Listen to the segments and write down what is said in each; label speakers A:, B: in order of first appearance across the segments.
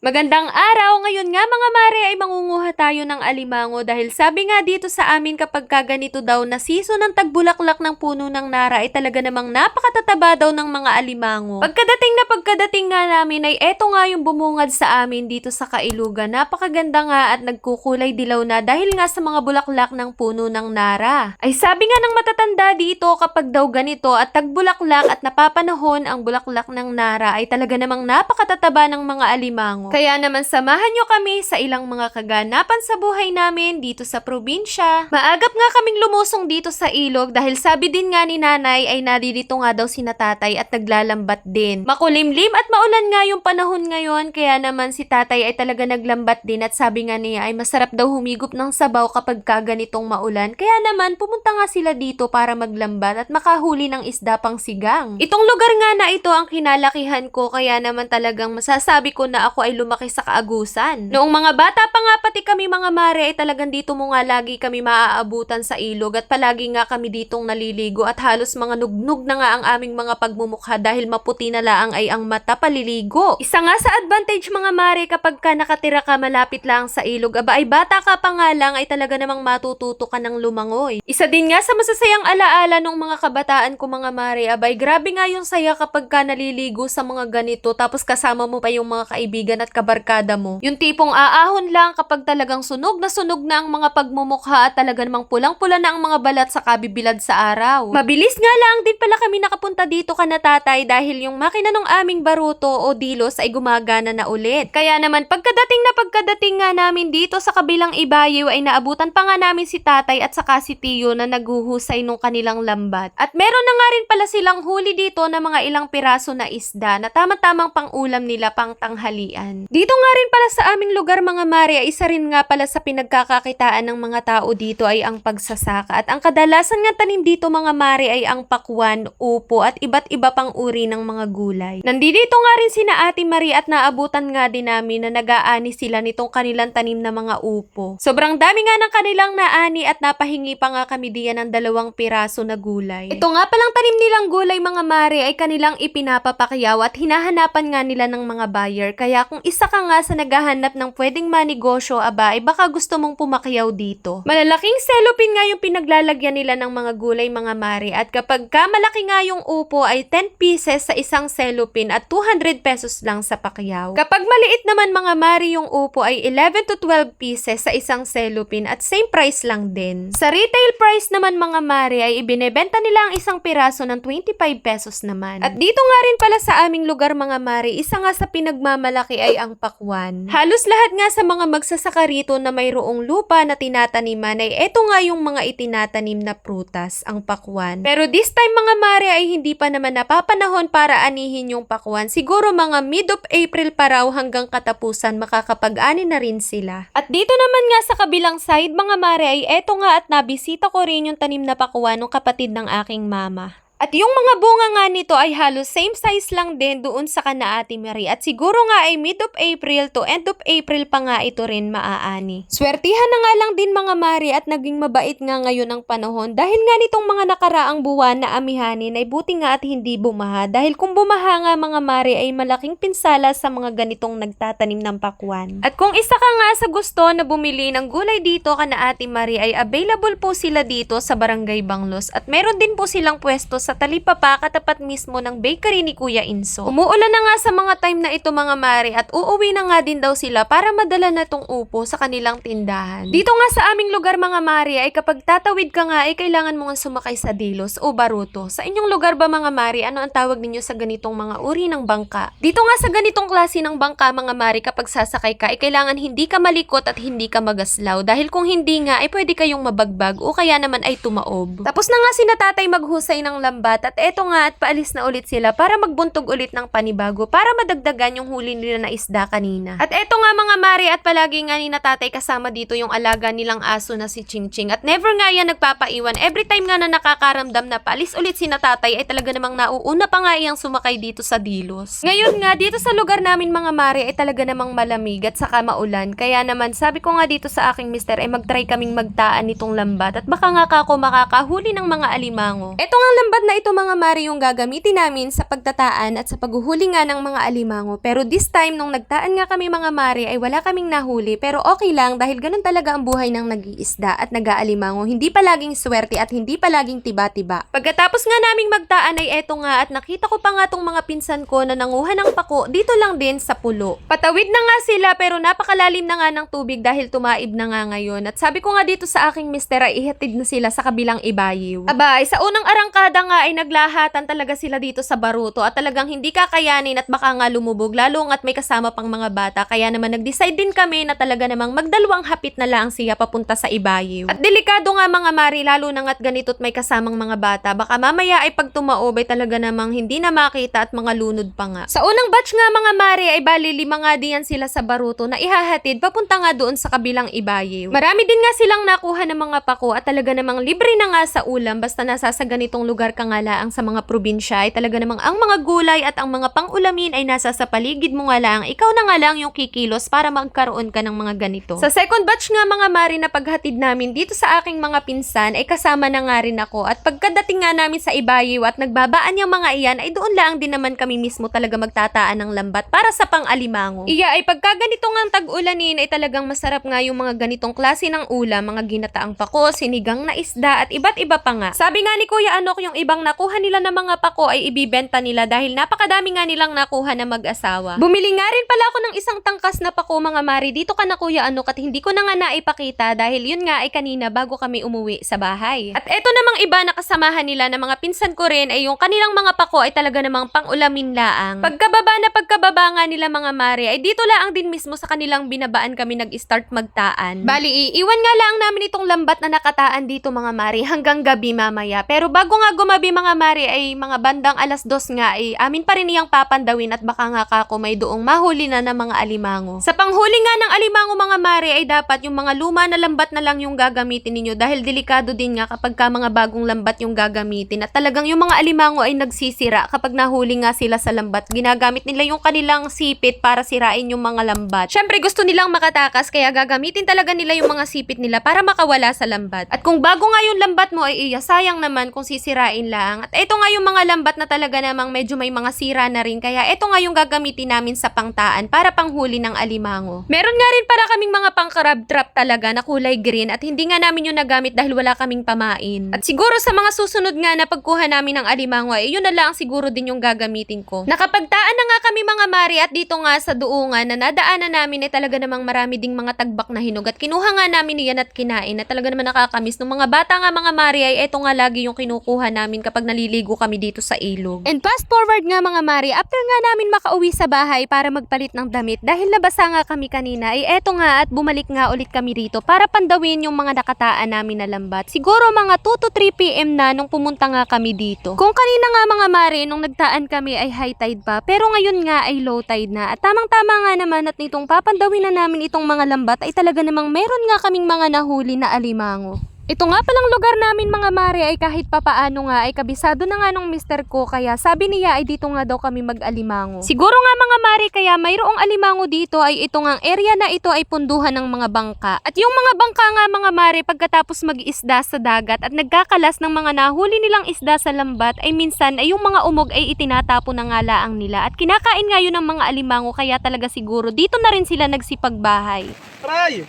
A: Magandang araw! Ngayon nga mga mare ay mangunguha tayo ng alimango dahil sabi nga dito sa amin kapag ka ganito daw na season ng tagbulaklak ng puno ng nara ay talaga namang napakatataba daw ng mga alimango. Pagkadating na pagkadating nga namin ay eto nga yung bumungad sa amin dito sa Kailugan. Napakaganda nga at nagkukulay dilaw na dahil nga sa mga bulaklak ng puno ng nara. Ay sabi nga ng matatanda dito kapag daw ganito at tagbulaklak at napapanahon ang bulaklak ng nara ay talaga namang napakatataba ng mga alimango. Kaya naman samahan nyo kami sa ilang mga kaganapan sa buhay namin dito sa probinsya. Maagap nga kaming lumusong dito sa ilog dahil sabi din nga ni nanay ay nadirito nga daw si natatay at naglalambat din. Makulimlim at maulan nga yung panahon ngayon kaya naman si tatay ay talaga naglambat din at sabi nga niya ay masarap daw humigop ng sabaw kapag ka ganitong maulan. Kaya naman pumunta nga sila dito para maglambat at makahuli ng isda pang sigang. Itong lugar nga na ito ang kinalakihan ko kaya naman talagang masasabi ko na ako ay lumaki sa kaagusan. Noong mga bata pa nga pati kami mga mare ay talagang dito mo nga lagi kami maaabutan sa ilog at palagi nga kami ditong naliligo at halos mga nugnog na nga ang aming mga pagmumukha dahil maputi na laang ay ang mata paliligo. Isa nga sa advantage mga mare kapag ka nakatira ka malapit lang sa ilog aba ay bata ka pa nga lang ay talaga namang matututo ka ng lumangoy. Isa din nga sa masasayang alaala nung mga kabataan ko mga mare abay grabe nga yung saya kapag ka naliligo sa mga ganito tapos kasama mo pa yung mga kaibigan at kabarkada mo. Yung tipong aahon lang kapag talagang sunog na sunog na ang mga pagmumukha at talaga namang pulang-pula na ang mga balat sa kabibilad sa araw. Mabilis nga lang din pala kami nakapunta dito ka tatay dahil yung makina ng aming baruto o dilos ay gumagana na ulit. Kaya naman pagkadating na pagkadating nga namin dito sa kabilang ibayiw ay naabutan pa nga namin si tatay at saka si Tiyo na naguhusay nung kanilang lambat. At meron na nga rin pala silang huli dito na mga ilang piraso na isda na tama-tamang pang-ulam nila pang tanghalian. Dito nga rin pala sa aming lugar mga mare isa rin nga pala sa pinagkakakitaan ng mga tao dito ay ang pagsasaka. At ang kadalasan nga tanim dito mga mare ay ang pakwan, upo at iba't iba pang uri ng mga gulay. Nandito nga rin sina Ate Marie at naabutan nga din namin na nag-aani sila nitong kanilang tanim na mga upo. Sobrang dami nga ng kanilang naani at napahingi pa nga kami diyan ng dalawang piraso na gulay. Ito nga palang tanim nilang gulay mga mare ay kanilang ipinapapakyaw at hinahanapan nga nila ng mga buyer. Kaya kung isa ka nga sa naghahanap ng pwedeng manegosyo, aba, ay baka gusto mong pumakyaw dito. Malalaking cellophane nga yung pinaglalagyan nila ng mga gulay mga mare at kapag ka malaki nga yung upo ay 10 pieces sa isang cellophane at 200 pesos lang sa pakyaw. Kapag maliit naman mga mare yung upo ay 11 to 12 pieces sa isang cellophane at same price lang din. Sa retail price naman mga mare ay ibinebenta nila ang isang piraso ng 25 pesos naman. At dito nga rin pala sa aming lugar mga mare, isa nga sa pinagmamalaki ay ang pakwan. Halos lahat nga sa mga magsasaka rito na mayroong lupa na tinataniman ay eto nga yung mga itinatanim na prutas, ang pakwan. Pero this time mga mare ay hindi pa naman napapanahon para anihin yung pakwan. Siguro mga mid of April pa raw hanggang katapusan makakapag-ani na rin sila. At dito naman nga sa kabilang side mga mare ay eto nga at nabisita ko rin yung tanim na pakwan ng kapatid ng aking mama. At yung mga bunga nga nito ay halos same size lang din doon sa kana Ate Marie. At siguro nga ay mid of April to end of April pa nga ito rin maaani. Swertihan na nga lang din mga Mari at naging mabait nga ngayon ang panahon dahil nga nitong mga nakaraang buwan na amihanin ay buti nga at hindi bumaha. Dahil kung bumaha nga mga Mari ay malaking pinsala sa mga ganitong nagtatanim ng pakwan. At kung isa ka nga sa gusto na bumili ng gulay dito kana Ate Marie ay available po sila dito sa Barangay Banglos at meron din po silang pwesto sa Talipapa katapat mismo ng bakery ni Kuya Inso. Umuulan na nga sa mga time na ito mga mare at uuwi na nga din daw sila para madala na tong upo sa kanilang tindahan. Dito nga sa aming lugar mga mare ay kapag tatawid ka nga ay kailangan mo nga sumakay sa dilos o baruto. Sa inyong lugar ba mga mare, ano ang tawag ninyo sa ganitong mga uri ng bangka? Dito nga sa ganitong klase ng bangka mga mare kapag sasakay ka ay kailangan hindi ka malikot at hindi ka magaslaw dahil kung hindi nga ay pwede kayong mabagbag o kaya naman ay tumaob. Tapos na nga si natatay maghusay ng lambat at eto nga at paalis na ulit sila para magbuntog ulit ng panibago para madagdagan yung huli nila na isda kanina. At eto nga mga mare at palagi nga ni natatay kasama dito yung alaga nilang aso na si Ching Ching at never nga yan nagpapaiwan. Every time nga na nakakaramdam na paalis ulit si natatay ay talaga namang nauuna pa nga iyang sumakay dito sa dilos. Ngayon nga dito sa lugar namin mga mare ay talaga namang malamig at saka maulan. Kaya naman sabi ko nga dito sa aking mister ay magtry kaming magtaan nitong lambat at baka nga kako makakahuli ng mga alimango. Eto nga lambat na ito mga mare yung gagamitin namin sa pagtataan at sa paghuhuli nga ng mga alimango. Pero this time, nung nagtaan nga kami mga mare, ay wala kaming nahuli. Pero okay lang dahil ganun talaga ang buhay ng nag-iisda at nag-aalimango. Hindi palaging swerte at hindi palaging tiba-tiba. Pagkatapos nga naming magtaan ay eto nga at nakita ko pa nga tong mga pinsan ko na nanguha ng pako dito lang din sa pulo. Patawid na nga sila pero napakalalim na nga ng tubig dahil tumaib na nga ngayon. At sabi ko nga dito sa aking mister ay ihatid na sila sa kabilang ibayiw. Abay, sa unang arangkada nga ay naglahatan talaga sila dito sa baruto at talagang hindi kakayanin at baka nga lumubog lalo nga't may kasama pang mga bata. Kaya naman nag-decide din kami na talaga namang magdalawang hapit na lang siya papunta sa ibayiw. At delikado nga mga mari lalo na nga't ganito't may kasamang mga bata. Baka mamaya ay pag tumaob ay talaga namang hindi na makita at mga lunod pa nga. Sa unang batch nga mga mari ay bali lima nga diyan sila sa baruto na ihahatid papunta nga doon sa kabilang ibayiw. Marami din nga silang nakuha ng mga pako at talaga namang libre na nga sa ulam basta nasa sa ganitong lugar ka nga laang sa mga probinsya ay talaga namang ang mga gulay at ang mga pang-ulamin ay nasa sa paligid mo nga lang. Ikaw na nga lang yung kikilos para magkaroon ka ng mga ganito. Sa second batch nga mga mari na paghatid namin dito sa aking mga pinsan ay kasama na nga rin ako at pagkadating nga namin sa ibayiw at nagbabaan yung mga iyan ay doon lang din naman kami mismo talaga magtataan ng lambat para sa pang-alimango. Iya ay pagka ganito nga tag-ulanin ay talagang masarap nga yung mga ganitong klase ng ulam, mga ginataang pako, sinigang na isda at iba't iba pa nga. Sabi nga ni Kuya Anok yung ibang nakuha nila ng mga pako ay ibibenta nila dahil napakadami nga nilang nakuha na mag-asawa. Bumili nga rin pala ako ng isang tangkas na pako mga mari dito ka na Kuya Anok at hindi ko na nga naipakita dahil yun nga ay kanina bago kami umuwi sa bahay. At eto namang iba na kasamahan nila na mga pinsan ko rin ay yung kanilang mga pako ay talaga namang pang-ulamin laang. Pagkababa na pagkababa nga nila mga mari ay dito laang din mismo sa kanilang binabaan kami nag-start magtaan. Bali, iiwan nga lang namin itong lambat na nakataan dito mga mari hanggang gabi mamaya. Pero bago nga gumabi mga mari ay mga bandang alas dos nga ay amin pa rin niyang papandawin at baka nga kako may doong mahuli na ng mga alimango. Sa panghuli nga ng alimango mga mari ay dapat yung mga luma na lambat na lang yung gagamitin ninyo dahil delikado din nga kapag ka mga bagong lambat yung gagamitin at talagang yung mga alimango ay nagsisira kapag nahuli nga sila sa lambat. Ginagamit nila yung kanilang sipit para sirain yung mga lambat. Syempre gusto nilang makatakas kaya gagamitin talaga nila yung mga sipit nila para makawala sa lambat. At kung bago nga yung lambat mo ay iya, sayang naman kung sisirain lang. At ito nga yung mga lambat na talaga namang medyo may mga sira na rin kaya ito nga yung gagamitin namin sa pangtaan para panghuli ng alimango. Meron nga rin para kaming mga pangkarab trap talaga na kulay green at hindi nga namin yung nagamit dahil wala kaming pamain. At siguro sa mga susunod nga na pagkuha namin ng alimango ay yun na lang siguro din yung gagamitin ko. Nakapagtaan na nga kami mga mari at dito nga sa duungan na nadaanan namin ay talaga namang marami ding mga tagbak na hinog at kinuha nga namin niyan at kinain na talaga naman nakakamiss. Nung mga bata nga mga mari ay eto nga lagi yung kinukuha namin kapag naliligo kami dito sa ilog. And fast forward nga mga mari, after nga namin makauwi sa bahay para magpalit ng damit dahil nabasa nga kami kanina ay eto nga at bumalik nga ulit kami rito para pandawin yung mga nakataan namin na lambat. Siguro mga 2 to 3 p.m. na nung pumunta nga kami dito. Kung kanina nga mga mari, nung nagtaan kami ay high tide pa, pero ngayon nga ay low tide na. At tamang-tama nga naman at nitong papandawin na namin itong mga lambat ay talaga namang meron nga kaming mga nahuli na alimango. Ito nga palang lugar namin mga mare ay kahit papaano nga ay kabisado na nga nung mister ko kaya sabi niya ay dito nga daw kami mag-alimango. Siguro nga mga mare kaya mayroong alimango dito ay ito nga area na ito ay punduhan ng mga bangka. At yung mga bangka nga mga mare pagkatapos mag-isda sa dagat at nagkakalas ng mga nahuli nilang isda sa lambat ay minsan ay yung mga umog ay itinatapo na nga laang nila at kinakain nga yun ng mga alimango kaya talaga siguro dito na rin sila nagsipagbahay.
B: Aray!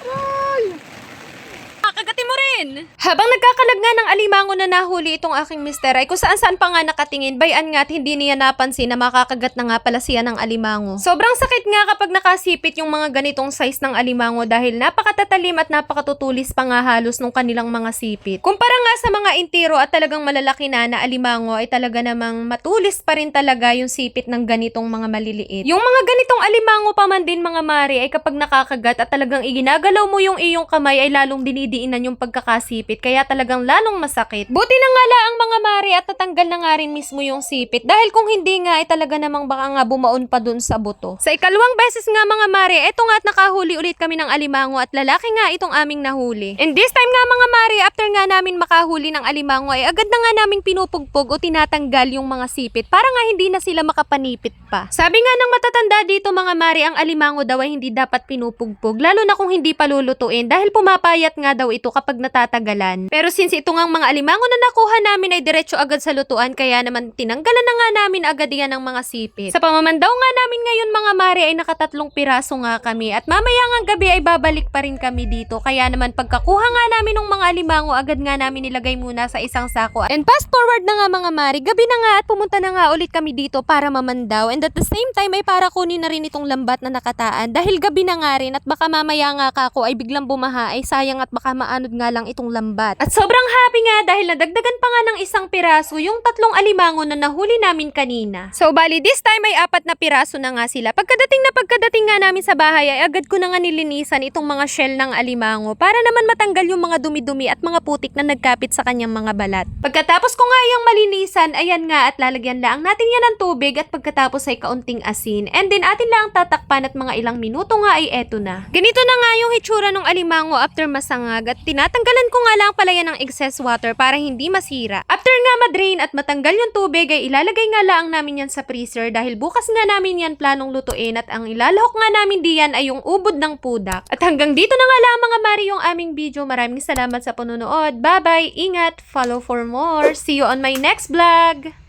A: Kakagatin rin! Habang nagkakalag nga ng alimango na nahuli itong aking mister ay kung saan saan pa nga nakatingin, bayan nga at hindi niya napansin na makakagat na nga pala siya ng alimango. Sobrang sakit nga kapag nakasipit yung mga ganitong size ng alimango dahil napakatatalim at napakatutulis pa nga halos nung kanilang mga sipit. Kumpara nga sa mga intiro at talagang malalaki na na alimango ay talaga namang matulis pa rin talaga yung sipit ng ganitong mga maliliit. Yung mga ganitong alimango pa man din mga mari ay kapag nakakagat at talagang iginagalaw mo yung iyong kamay ay lalong dinidiinan yung pagkakasipit kaya talagang lalong masakit. Buti na nga la ang mga mari at natanggal na nga rin mismo yung sipit dahil kung hindi nga ay talaga namang baka nga bumaon pa dun sa buto. Sa ikalawang beses nga mga mari, eto nga at nakahuli ulit kami ng alimango at lalaki nga itong aming nahuli. And this time nga mga mari, after nga namin makahuli ng alimango ay agad na nga naming pinupugpog o tinatanggal yung mga sipit para nga hindi na sila makapanipit pa. Sabi nga ng matatanda dito mga mari, ang alimango daw ay hindi dapat pinupugpog lalo na kung hindi pa lulutuin dahil pumapayat nga daw ito kapag natatagalan. Pero since ito ngang mga alimango na nakuha namin ay diretso agad sa lutuan kaya naman tinanggalan na nga namin agad yan ng mga sipit. Sa pamamandaw nga namin ngayon mga mare ay nakatatlong piraso nga kami at mamaya nga gabi ay babalik pa rin kami dito. Kaya naman pagkakuha nga namin ng mga alimango agad nga namin nilagay muna sa isang sako. And fast forward na nga mga mare, gabi na nga at pumunta na nga ulit kami dito para mamandaw. And at the same time ay para kunin na rin itong lambat na nakataan dahil gabi na nga rin at baka mamaya nga kako ay biglang bumaha ay sayang at baka maanod nga lang itong lambat. At sobrang happy nga dahil nadagdagan pa nga ng isang piraso yung tatlong alimango na nahuli namin kanina. So bali this time ay apat na piraso na nga sila. Pagkadating na pagkadating nga namin sa bahay ay agad ko na nga nilinisan itong mga shell ng alimango para naman matanggal yung mga dumi-dumi at mga putik na nagkapit sa kanyang mga balat. Pagkatapos ko nga yung malinisan, ayan nga at lalagyan lang natin yan ng tubig at pagkatapos ay kaunting asin. And then atin lang tatakpan at mga ilang minuto nga ay eto na. Ganito na nga yung hitsura ng alimango after masangag at tinatanggalan ko nga lang pala yan ng excess water para hindi masira. After nga madrain at matanggal yung tubig ay ilalagay nga lang namin yan sa freezer dahil bukas nga namin yan planong lutuin at ang ilalahok nga namin diyan ay yung ubod ng pudak. At hanggang dito na nga lang mga mari yung aming video. Maraming salamat sa panonood. Bye bye, ingat, follow for more. See you on my next vlog.